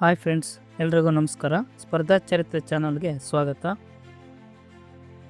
Hi friends, ಎಲ್ರಿಗೂ ನಮಸ್ಕಾರ. ಸ್ಪರ್ಧಾ ಚರಿತ್ರೆ ಚಾನಲ್ಗೆ ಸ್ವಾಗತ.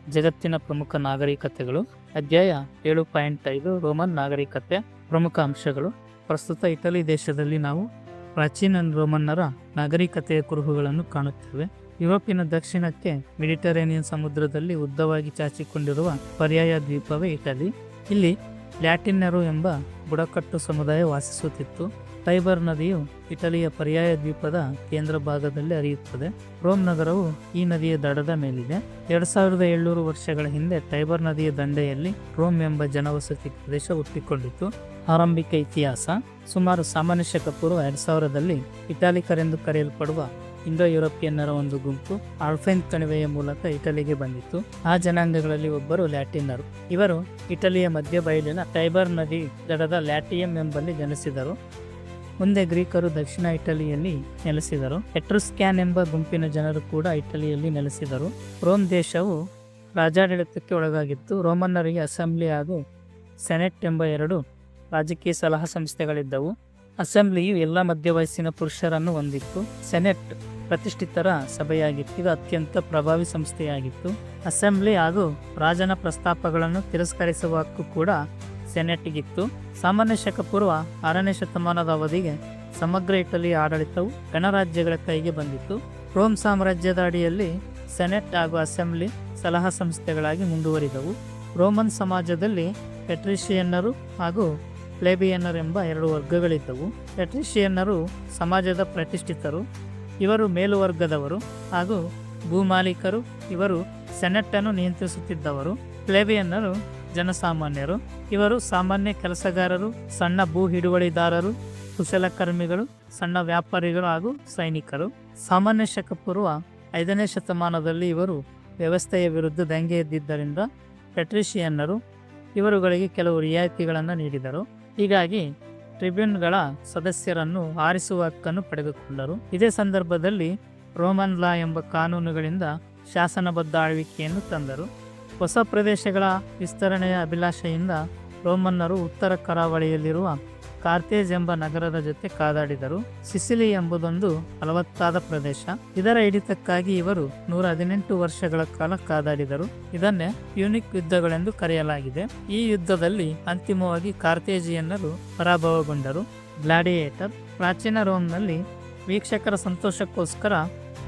ಜಗತ್ತಿನ ಪ್ರಮುಖ ನಾಗರಿಕತೆಗಳು. ಅಧ್ಯಾಯ ಏಳು ಪಾಯಿಂಟ್ ಐದು, ರೋಮನ್ ನಾಗರಿಕತೆ ಪ್ರಮುಖ ಅಂಶಗಳು. ಪ್ರಸ್ತುತ ಇಟಲಿ ದೇಶದಲ್ಲಿ ನಾವು ಪ್ರಾಚೀನ ರೋಮನ್ನರ ನಾಗರಿಕತೆಯ ಕುರುಹುಗಳನ್ನು ಕಾಣುತ್ತೇವೆ. ಯುರೋಪಿನ ದಕ್ಷಿಣಕ್ಕೆ ಮೆಡಿಟರೇನಿಯನ್ ಸಮುದ್ರದಲ್ಲಿ ಉದ್ದವಾಗಿ ಚಾಚಿಕೊಂಡಿರುವ ಪರ್ಯಾಯ ದ್ವೀಪವೇ ಇಟಲಿ. ಇಲ್ಲಿ ಲ್ಯಾಟಿನ್ನರು ಎಂಬ ಬುಡಕಟ್ಟು ಸಮುದಾಯ ವಾಸಿಸುತ್ತಿತ್ತು. ಟೈಬರ್ ನದಿಯು ಇಟಲಿಯ ಪರ್ಯಾಯ ದ್ವೀಪದ ಕೇಂದ್ರ ಭಾಗದಲ್ಲಿ ಹರಿಯುತ್ತದೆ. ರೋಮ್ ನಗರವು ಈ ನದಿಯ ದಡದ ಮೇಲಿದೆ. ಎರಡ್ ಸಾವಿರದ ಏಳ್ನೂರು ವರ್ಷಗಳ ಹಿಂದೆ ಟೈಬರ್ ನದಿಯ ದಂಡೆಯಲ್ಲಿ ರೋಮ್ ಎಂಬ ಜನವಸತಿ ಪ್ರದೇಶ ಹುಟ್ಟಿಕೊಂಡಿತು ಆರಂಭಿಕ ಇತಿಹಾಸ, ಸುಮಾರು ಸಾಮಾನ್ಯ ಶಕ ಎರಡ್ ಸಾವಿರದಲ್ಲಿ ಇಟಾಲಿಕರೆಂದು ಕರೆಯಲ್ಪಡುವ ಇಂಡೋ ಯುರೋಪಿಯನ್ನರ ಒಂದು ಗುಂಪು ಆಲ್ಫೈನ್ ಕಣಿವೆಯ ಮೂಲಕ ಇಟಲಿಗೆ ಬಂದಿತ್ತು. ಆ ಜನಾಂಗಗಳಲ್ಲಿ ಒಬ್ಬರು ಲ್ಯಾಟಿನ್ನರು ಇವರು ಇಟಲಿಯ ಮಧ್ಯ ಬಯಲಿನ ಟೈಬರ್ ನದಿ ದಡದ ಲ್ಯಾಟಿಯಂ ಎಂಬಲ್ಲಿ ಜನಿಸಿದರು. ಮುಂದೆ ಗ್ರೀಕರು ದಕ್ಷಿಣ ಇಟಲಿಯಲ್ಲಿ ನೆಲೆಸಿದರು. ಎಟ್ರುಸ್ಕ್ಯಾನ್ ಎಂಬ ಗುಂಪಿನ ಜನರು ಕೂಡ ಇಟಲಿಯಲ್ಲಿ ನೆಲೆಸಿದರು. ರೋಮ್ ದೇಶವು ರಾಜಾಡಳಿತಕ್ಕೆ ಒಳಗಾಗಿತ್ತು. ರೋಮನ್ನರಿಗೆ ಅಸೆಂಬ್ಲಿ ಹಾಗೂ ಸೆನೆಟ್ ಎಂಬ ಎರಡು ರಾಜಕೀಯ ಸಲಹಾ ಸಂಸ್ಥೆಗಳಿದ್ದವು. ಅಸೆಂಬ್ಲಿಯು ಎಲ್ಲ ಮಧ್ಯವಯಸ್ಸಿನ ಪುರುಷರನ್ನು ಹೊಂದಿತ್ತು. ಸೆನೆಟ್ ಪ್ರತಿಷ್ಠಿತರ ಸಭೆಯಾಗಿತ್ತು. ಇದು ಅತ್ಯಂತ ಪ್ರಭಾವಿ ಸಂಸ್ಥೆಯಾಗಿತ್ತು. ಅಸೆಂಬ್ಲಿ ಹಾಗೂ ರಾಜನ ಪ್ರಸ್ತಾಪಗಳನ್ನು ತಿರಸ್ಕರಿಸುವ ಹಕ್ಕು ಕೂಡ ಸೆನೆಟ್ಗಿತ್ತು. ಸಾಮಾನ್ಯ ಶಕ ಪೂರ್ವ ಆರನೇ ಶತಮಾನದ ಅವಧಿಗೆ ಸಮಗ್ರ ಇಟಲಿಯ ಆಡಳಿತವು ಗಣರಾಜ್ಯಗಳ ಕೈಗೆ ಬಂದಿತ್ತು. ರೋಮ್ ಸಾಮ್ರಾಜ್ಯದ ಅಡಿಯಲ್ಲಿ ಸೆನೆಟ್ ಹಾಗೂ ಅಸೆಂಬ್ಲಿ ಸಲಹಾ ಸಂಸ್ಥೆಗಳಾಗಿ ಮುಂದುವರಿದವು. ರೋಮನ್ ಸಮಾಜದಲ್ಲಿ ಪೆಟ್ರಿಷಿಯನ್ನರು ಹಾಗೂ ಪ್ಲೇಬಿಯನ್ನರ್ ಎಂಬ ಎರಡು ವರ್ಗಗಳಿದ್ದವು. ಪೆಟ್ರಿಷಿಯನ್ನರು ಸಮಾಜದ ಪ್ರತಿಷ್ಠಿತರು, ಇವರು ಮೇಲುವರ್ಗದವರು ಹಾಗೂ ಭೂಮಾಲೀಕರು, ಇವರು ಸೆನೆಟ್ಟನ್ನು ನಿಯಂತ್ರಿಸುತ್ತಿದ್ದವರು. ಪ್ಲೇಬಿಯನ್ನರು ಜನಸಾಮಾನ್ಯರು. ಇವರು ಸಾಮಾನ್ಯ ಕೆಲಸಗಾರರು, ಸಣ್ಣ ಭೂ ಹಿಡುವಳಿದಾರರು ಕುಶಲಕರ್ಮಿಗಳು ಸಣ್ಣ ವ್ಯಾಪಾರಿಗಳು ಹಾಗೂ ಸೈನಿಕರು. ಸಾಮಾನ್ಯ ಶಕ ಪೂರ್ವ ಐದನೇ ಶತಮಾನದಲ್ಲಿ ಇವರು ವ್ಯವಸ್ಥೆಯ ವಿರುದ್ಧ ದಂಗೆ ಎದ್ದಿದ್ದರಿಂದ ಪೆಟ್ರಿಷಿಯನ್ನರು ಇವರುಗಳಿಗೆ ಕೆಲವು ರಿಯಾಯಿತಿಗಳನ್ನು ನೀಡಿದರು. ಹೀಗಾಗಿ ಟ್ರಿಬ್ಯೂನ್ಗಳ ಸದಸ್ಯರನ್ನು ಆರಿಸುವ ಹಕ್ಕನ್ನು ಪಡೆದುಕೊಂಡರು. ಇದೇ ಸಂದರ್ಭದಲ್ಲಿ ರೋಮನ್ ಲಾ ಎಂಬ ಕಾನೂನುಗಳಿಂದ ಶಾಸನಬದ್ಧ ಆಳ್ವಿಕೆಯನ್ನು ತಂದರು. ಹೊಸ ಪ್ರದೇಶಗಳ ವಿಸ್ತರಣೆಯ ಅಭಿಲಾಷೆಯಿಂದ ರೋಮನ್ನರು ಉತ್ತರ ಕರಾವಳಿಯಲ್ಲಿರುವ ಕಾರ್ತೇಜ್ ಎಂಬ ನಗರದ ಜೊತೆ ಕಾದಾಡಿದರು. ಸಿಸಿಲಿ ಎಂಬುದೊಂದು ಫಲವತ್ತಾದ ಪ್ರದೇಶ. ಇದರ ಹಿಡಿತಕ್ಕಾಗಿ ಇವರು ನೂರ ಹದಿನೆಂಟು ವರ್ಷಗಳ ಕಾಲ ಕಾದಾಡಿದರು. ಇದನ್ನೇ ಯುನಿಕ್ ಯುದ್ಧಗಳೆಂದು ಕರೆಯಲಾಗಿದೆ. ಈ ಯುದ್ಧದಲ್ಲಿ ಅಂತಿಮವಾಗಿ ಕಾರ್ತೇಜಿಯನ್ನರು ಪರಾಭವಗೊಂಡರು. ಗ್ಲಾಡಿಯೇಟರ್. ಪ್ರಾಚೀನ ರೋಮ್ನಲ್ಲಿ ವೀಕ್ಷಕರ ಸಂತೋಷಕ್ಕೋಸ್ಕರ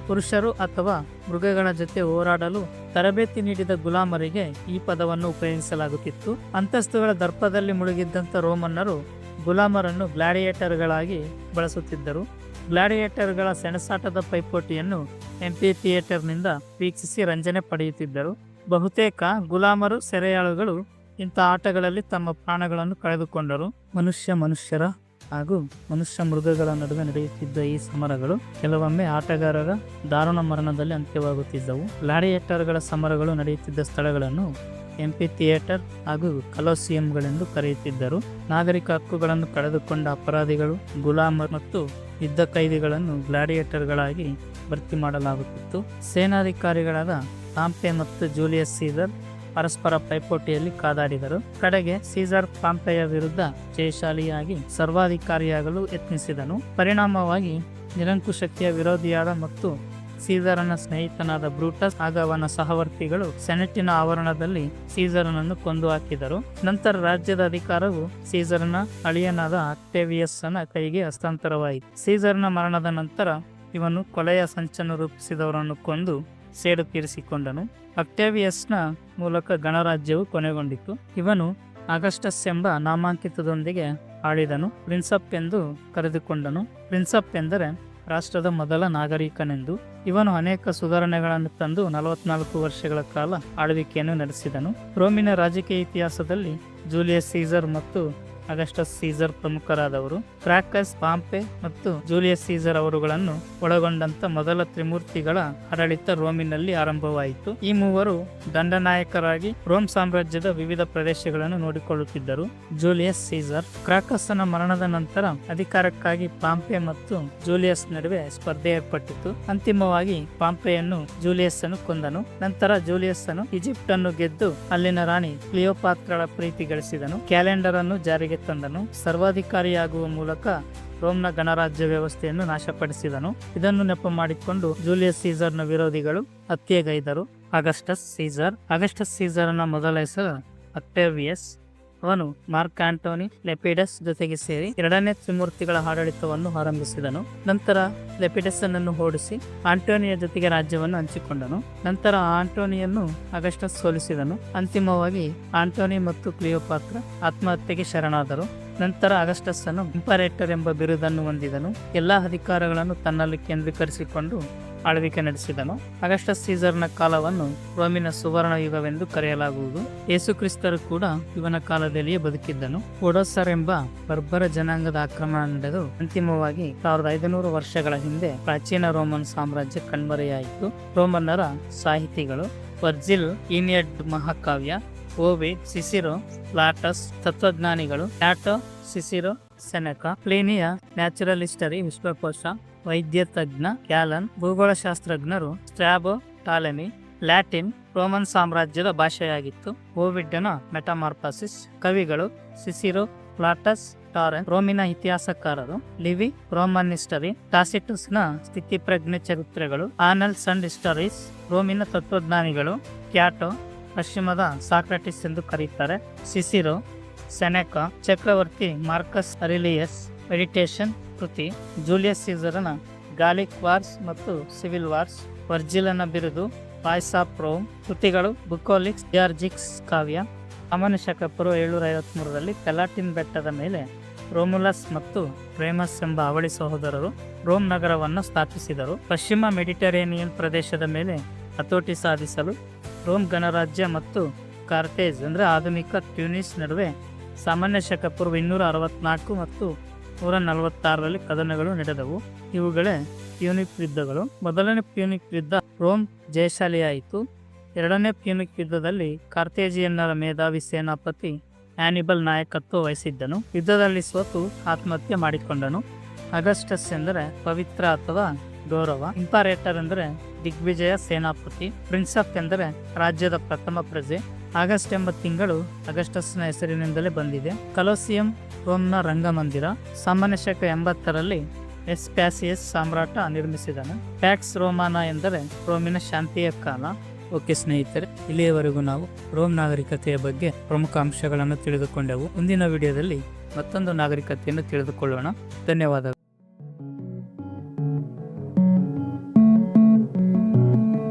ಪುರುಷರು ಅಥವಾ ಮೃಗಗಳ ಜೊತೆ ಹೋರಾಡಲು ತರಬೇತಿ ನೀಡಿದ ಗುಲಾಮರಿಗೆ ಈ ಪದವನ್ನು ಉಪಯೋಗಿಸಲಾಗುತ್ತಿತ್ತು. ಅಂತಸ್ತುಗಳ ದರ್ಪದಲ್ಲಿ ಮುಳುಗಿದ್ದಂಥ ರೋಮನ್ನರು ಗುಲಾಮರನ್ನು ಗ್ಲಾಡಿಯೇಟರ್ಗಳಾಗಿ ಬಳಸುತ್ತಿದ್ದರು. ಗ್ಲಾಡಿಯೇಟರ್ಗಳ ಸೆಣಸಾಟದ ಪೈಪೋಟಿಯನ್ನು ಎಂಪಿ ಥಿಯೇಟರ್ನಿಂದ ವೀಕ್ಷಿಸಿ ರಂಜನೆ ಪಡೆಯುತ್ತಿದ್ದರು. ಬಹುತೇಕ ಗುಲಾಮರು ಸೆರೆಯಾಳುಗಳು ಇಂಥ ಆಟಗಳಲ್ಲಿ ತಮ್ಮ ಪ್ರಾಣಗಳನ್ನು ಕಳೆದುಕೊಂಡರು. ಮನುಷ್ಯ ಮನುಷ್ಯರ ಹಾಗೂ ಮನುಷ್ಯ ಮೃಗಗಳ ನಡುವೆ ನಡೆಯುತ್ತಿದ್ದ ಈ ಸಮರಗಳು ಕೆಲವೊಮ್ಮೆ ಆಟಗಾರರ ದಾರುಣ ಮರಣದಲ್ಲಿ ಅಂತ್ಯವಾಗುತ್ತಿದ್ದವು. ಲಾಡಿಯೇಟರ್ಗಳ ಸಮರಗಳು ನಡೆಯುತ್ತಿದ್ದ ಸ್ಥಳಗಳನ್ನು ಎಂಪಿ ಥಿಯೇಟರ್ ಹಾಗೂ ಕಲೋಸಿಯಂಗಳೆಂದು ಕರೆಯುತ್ತಿದ್ದರು. ನಾಗರಿಕ ಹಕ್ಕುಗಳನ್ನು ಕಳೆದುಕೊಂಡ ಅಪರಾಧಿಗಳು ಗುಲಾಮ ಮತ್ತು ಯುದ್ಧ ಕೈದಿಗಳನ್ನು ಗ್ಲಾಡಿಯೇಟರ್ಗಳಾಗಿ ಭರ್ತಿ ಮಾಡಲಾಗುತ್ತಿತ್ತು. ಸೇನಾಧಿಕಾರಿಗಳಾದ ತಾಂಪೆ ಮತ್ತು ಜೂಲಿಯಸ್ ಸೀಸರ್ ಪರಸ್ಪರ ಪೈಪೋಟಿಯಲ್ಲಿ ಕಾದಾಡಿದರು. ಕಡೆಗೆ ಸೀಸರ್ ಪಾಂಪೆಯ ವಿರುದ್ಧ ಜಯಶಾಲಿಯಾಗಿ ಸರ್ವಾಧಿಕಾರಿಯಾಗಲು ಯತ್ನಿಸಿದನು. ಪರಿಣಾಮವಾಗಿ ನಿರಂಕುಶಕ್ತಿಯ ವಿರೋಧಿಯಾದ ಮತ್ತು ಸೀಸರನ ಸ್ನೇಹಿತನಾದ ಬ್ರೂಟಸ್ ಆಗವನ ಸಹವರ್ತಿಗಳು ಸೆನೆಟಿನ ಆವರಣದಲ್ಲಿ ಸೀಸರನನ್ನು ಕೊಂದು ಹಾಕಿದರು ನಂತರ ರಾಜ್ಯದ ಅಧಿಕಾರವು ಸೀಸರನ ಅಳಿಯನಾದ ಅಕ್ಟೇವಿಯಸ್ನ ಕೈಗೆ ಹಸ್ತಾಂತರವಾಯಿತು. ಸೀಸರ್ನ ಮರಣದ ನಂತರ ಇವನು ಕೊಲೆಯ ಸಂಚನ್ನು ರೂಪಿಸಿದವರನ್ನು ಕೊಂದು ಸೇಡು ತೀರಿಸಿಕೊಂಡನು ಅಕ್ಟೇವಿಯಸ್ನ ಮೂಲಕ ಗಣರಾಜ್ಯವು ಕೊನೆಗೊಂಡಿತು. ಇವನು ಆಗಸ್ಟಸ್ ಎಂಬ ನಾಮಾಂಕಿತದೊಂದಿಗೆ ಆಳಿದನು. ಪ್ರಿನ್ಸಪ್ ಎಂದು ಕರೆದುಕೊಂಡನು. ಪ್ರಿನ್ಸಪ್ ಎಂದರೆ ರಾಷ್ಟ್ರದ ಮೊದಲ ನಾಗರಿಕನೆಂದು. ಇವನು ಅನೇಕ ಸುಧಾರಣೆಗಳನ್ನು ತಂದು ನಲವತ್ನಾಲ್ಕು ವರ್ಷಗಳ ಕಾಲ ಆಳ್ವಿಕೆಯನ್ನು ನಡೆಸಿದನು. ರೋಮಿನ ರಾಜಕೀಯ ಇತಿಹಾಸದಲ್ಲಿ ಜೂಲಿಯಸ್ ಸೀಸರ್ ಮತ್ತು ಅಗಸ್ಟಸ್ ಸೀಸರ್ ಪ್ರಮುಖರಾದವರು ಕ್ರಾಕಸ್, ಪಾಂಪೆ ಮತ್ತು ಜೂಲಿಯಸ್ ಸೀಸರ್ ಅವರುಗಳನ್ನು ಒಳಗೊಂಡಂತ ಮೊದಲ ತ್ರಿಮೂರ್ತಿಗಳ ಆಡಳಿತ ರೋಮಿನಲ್ಲಿ ಆರಂಭವಾಯಿತು. ಈ ಮೂವರು ದಂಡನಾಯಕರಾಗಿ ರೋಮ್ ಸಾಮ್ರಾಜ್ಯದ ವಿವಿಧ ಪ್ರದೇಶಗಳನ್ನು ನೋಡಿಕೊಳ್ಳುತ್ತಿದ್ದರು. ಜೂಲಿಯಸ್ ಸೀಸರ್ ಕ್ರಾಕಸ್ನ ಮರಣದ ನಂತರ ಅಧಿಕಾರಕ್ಕಾಗಿ ಪಾಂಪೆ ಮತ್ತು ಜೂಲಿಯಸ್ ನಡುವೆ ಸ್ಪರ್ಧೆ ಏರ್ಪಟ್ಟಿತು. ಅಂತಿಮವಾಗಿ ಪಾಂಪೆಯನ್ನು ಜೂಲಿಯಸ್ ಅನ್ನು ಕೊಂದನು. ನಂತರ ಜೂಲಿಯಸ್ ಅನ್ನು ಈಜಿಪ್ಟ್ ಅನ್ನು ಗೆದ್ದು ಅಲ್ಲಿನ ರಾಣಿ ಕ್ಲಿಯೋಪಾತ್ರಳ ಪ್ರೀತಿ ಗಳಿಸಿದನು ಕ್ಯಾಲೆಂಡರ್ ಅನ್ನು ಜಾರಿಗೆ ತಂದನು. ಸರ್ವಾಧಿಕಾರಿಯಾಗುವ ಮೂಲಕ ರೋಮ್ನ ಗಣರಾಜ್ಯ ವ್ಯವಸ್ಥೆಯನ್ನು ನಾಶಪಡಿಸಿದನು. ಇದನ್ನು ನೆಪ ಮಾಡಿಕೊಂಡು ಜೂಲಿಯಸ್ ಸೀಸರ್ನ ವಿರೋಧಿಗಳು ಹತ್ಯೆಗೈದರು. Augustus Caesar. ಅಗಸ್ಟಸ್ ಸೀಸರ್ನ ಮೊದಲ ಹೆಸರು ಅಕ್ಟೇವಿಯಸ್. ಅವನು ಮಾರ್ಕ್ ಆಂಟೋನಿ ಲೆಪಿಡಸ್ ಜೊತೆಗೆ ಸೇರಿ ಎರಡನೇ ತ್ರಿಮೂರ್ತಿಗಳ ಆಡಳಿತವನ್ನು ಆರಂಭಿಸಿದನು. ನಂತರ ಲೆಪಿಡಸ್ ಅನ್ನು ಓಡಿಸಿ ಆಂಟೋನಿಯ ಜೊತೆಗೆ ರಾಜ್ಯವನ್ನು ಹಂಚಿಕೊಂಡನು. ನಂತರ ಆಂಟೋನಿಯನ್ನು ಅಗಸ್ಟಸ್ ಸೋಲಿಸಿದನು. ಅಂತಿಮವಾಗಿ ಆಂಟೋನಿ ಮತ್ತು ಕ್ಲಿಯೋಪಾತ್ರ ಆತ್ಮಹತ್ಯೆಗೆ ಶರಣಾದರು. ನಂತರ ಅಗಸ್ಟಸ್ ಅನ್ನು ಇಂಪರೇಟರ್ ಎಂಬ ಬಿರುದನ್ನು ಹೊಂದಿದನು. ಎಲ್ಲಾ ಅಧಿಕಾರಗಳನ್ನು ತನ್ನಲ್ಲಿ ಕೇಂದ್ರೀಕರಿಸಿಕೊಂಡು ಆಳ್ವಿಕೆ ನಡೆಸಿದನು. ಅಗಸ್ಟ ಸೀಸರ್ನ ಕಾಲವನ್ನು ರೋಮಿನ ಸುವರ್ಣ ಯುಗವೆಂದು ಕರೆಯಲಾಗುವುದು. ಯೇಸುಕ್ರಿಸ್ತರು ಕೂಡ ಇವನ ಕಾಲದಲ್ಲಿಯೇ ಬದುಕಿದ್ದನು. ಒಡೋಸರ್ ಎಂಬ ಬರ್ಬರ ಜನಾಂಗದ ಆಕ್ರಮಣ ನಡೆದು ಅಂತಿಮವಾಗಿ ಸಾವಿರದ ಐದುನೂರು ವರ್ಷಗಳ ಹಿಂದೆ ಪ್ರಾಚೀನ ರೋಮನ್ ಸಾಮ್ರಾಜ್ಯ ಕಣ್ಮರೆಯಾಯಿತು. ರೋಮನ್ನರ ಸಾಹಿತಿಗಳು ವರ್ಜಿಲ್, ಈನಿಯಡ್ ಮಹಾಕಾವ್ಯ, ಓವಿ, ಸಿಸಿರೋ, ಲಾಟಸ್, ತತ್ವಜ್ಞಾನಿಗಳು ನ್ಯಾಟೋ ಸಿಸಿರೋ, ಸೆನೆಕ, ಪ್ಲೇನಿಯ ನ್ಯಾಚುರಲ್ ಹಿಸ್ಟರಿ ವಿಶ್ವಕೋಶ ವೈದ್ಯ ತಜ್ಞ ಕ್ಯಾಲನ್, ಭೂಗೋಳಶಾಸ್ತ್ರಜ್ಞರು, ಸ್ಟ್ರಾಬೋ, ಟಾಲೆಮಿ, ಲ್ಯಾಟಿನ್, ರೋಮನ್ ಸಾಮ್ರಾಜ್ಯದ ಭಾಷೆಯಾಗಿತ್ತು. ಓವಿಡ್ಡನ ಮೆಟಾಮಾರ್ಪಾಸಿಸ್ ಕವಿಗಳು ಸಿಸಿರೋ, ಪ್ಲಾಟಸ್, ಟಾರೆನ್, ರೋಮಿನ ಇತಿಹಾಸಕಾರರು, ಲಿವಿ, ರೋಮನ್ ಹಿಸ್ಟರಿ, ಟಾಸಿಟಸ್ನ ಸ್ಥಿತಿಪ್ರಜ್ಞೆ ಚರಿತ್ರೆಗಳು, ಆನಲ್ ಸನ್ ಹಿಸ್ಟರೀಸ್, ರೋಮಿನ ತತ್ವಜ್ಞಾನಿಗಳು, ಕ್ಯಾಟೋ, ಪಶ್ಚಿಮದ ಸಾಕ್ರಟಿಸ್ ಎಂದು ಕರೆಯುತ್ತಾರೆ ಸಿಸಿರೋ, ಸೆನೆಕಾ, ಚಕ್ರವರ್ತಿ ಮಾರ್ಕಸ್ ಅರಿಲಿಯಸ್ ಮೆಡಿಟೇಷನ್ ಕೃತಿ ಜೂಲಿಯಸ್ ಸೀಸರನ ಗಾಲಿಕ್ ವಾರ್ಸ್ ಮತ್ತು ಸಿವಿಲ್ ವಾರ್ಸ್, ವರ್ಜಿಲನ ಬಿರುದು ವಾಯ್ಸ್ ಆಫ್ ರೋಮ್ ಕೃತಿಗಳು, ಬುಕೋಲಿಕ್ಸ್ ಜಾರ್ಜಿಕ್ಸ್ ಕಾವ್ಯ ಸಾಮಾನ್ಯ ಪೂರ್ವ ಏಳ್ನೂರ ಐವತ್ಮೂರರಲ್ಲಿ ಪೆಲಾಟಿನ್ ಬೆಟ್ಟದ ಮೇಲೆ ರೋಮುಲಸ್ ಮತ್ತು ಪ್ರೇಮಸ್ ಎಂಬ ಅವಳಿ ಸಹೋದರರು ರೋಮ್ ನಗರವನ್ನು ಸ್ಥಾಪಿಸಿದರು. ಪಶ್ಚಿಮ ಮೆಡಿಟರೇನಿಯನ್ ಪ್ರದೇಶದ ಮೇಲೆ ಹತೋಟಿ ಸಾಧಿಸಲು ರೋಮ್ ಗಣರಾಜ್ಯ ಮತ್ತು ಕಾರ್ಟೇಜ್, ಅಂದರೆ ಆಧುನಿಕ ಟ್ಯೂನಿಸ್ ನಡುವೆ ಸಾಮಾನ್ಯ ಶಕ ಪೂರ್ವ ಇನ್ನೂರ ಅರವತ್ನಾಲ್ಕು ಮತ್ತು ನೂರ ನಲವತ್ತಾರರಲ್ಲಿ ಕದನಗಳು ನಡೆದವು. ಇವುಗಳೇ ಪ್ಯೂನಿಕ್ ಯುದ್ಧಗಳು. ಮೊದಲನೇ ಪ್ಯೂನಿಕ್ ಯುದ್ಧ ರೋಮ್ ಜಯಶಾಲಿಯಾಯಿತು ಎರಡನೇ ಪ್ಯೂನಿಕ್ ಯುದ್ಧದಲ್ಲಿ ಕಾರ್ತೇಜಿಯನ್ನರ ಮೇಧಾವಿ ಸೇನಾಪತಿ ಆನಿಬಲ್ ನಾಯಕತ್ವ ವಹಿಸಿದ್ದನು. ಯುದ್ಧದಲ್ಲಿ ಸೋತು ಆತ್ಮಹತ್ಯೆ ಮಾಡಿಕೊಂಡನು. ಅಗಸ್ಟಸ್ ಎಂದರೆ ಪವಿತ್ರ ಅಥವಾ ಗೌರವ. ಇಂಪಾರೇಟರ್ ಎಂದರೆ ದಿಗ್ವಿಜಯ ಸೇನಾಪತಿ. ಪ್ರಿನ್ಸಪ್ ಎಂದರೆ ರಾಜ್ಯದ ಪ್ರಥಮ ಪ್ರಜೆ. ಆಗಸ್ಟ್ ಎಂಬ ತಿಂಗಳು ಅಗಸ್ಟಸ್ನ ಹೆಸರಿನಿಂದಲೇ ಬಂದಿದೆ. ಕಲೋಸಿಯಂ ರೋಮ್ನ ರಂಗಮಂದಿರ ಸಾಮಾನ್ಯ ಶಕ ಎಂಬತ್ತರಲ್ಲಿ ಎಸ್ ಪ್ಯಾಸಿಯಸ್ ಸಾಮ್ರಾಟ ನಿರ್ಮಿಸಿದನು. ಪ್ಯಾಕ್ಸ್ ರೋಮಾನ ಎಂದರೆ ರೋಮಿನ ಶಾಂತಿಯ ಕಾಲ. ಓಕೆ ಸ್ನೇಹಿತರೆ, ಇಲ್ಲಿಯವರೆಗೂ ನಾವು ರೋಮ್ ನಾಗರಿಕತೆಯ ಬಗ್ಗೆ ಪ್ರಮುಖ ಅಂಶಗಳನ್ನು ತಿಳಿದುಕೊಂಡೆವು. ಮುಂದಿನ ವಿಡಿಯೋದಲ್ಲಿ ಮತ್ತೊಂದು ನಾಗರಿಕತೆಯನ್ನು ತಿಳಿದುಕೊಳ್ಳೋಣ. ಧನ್ಯವಾದಗಳು.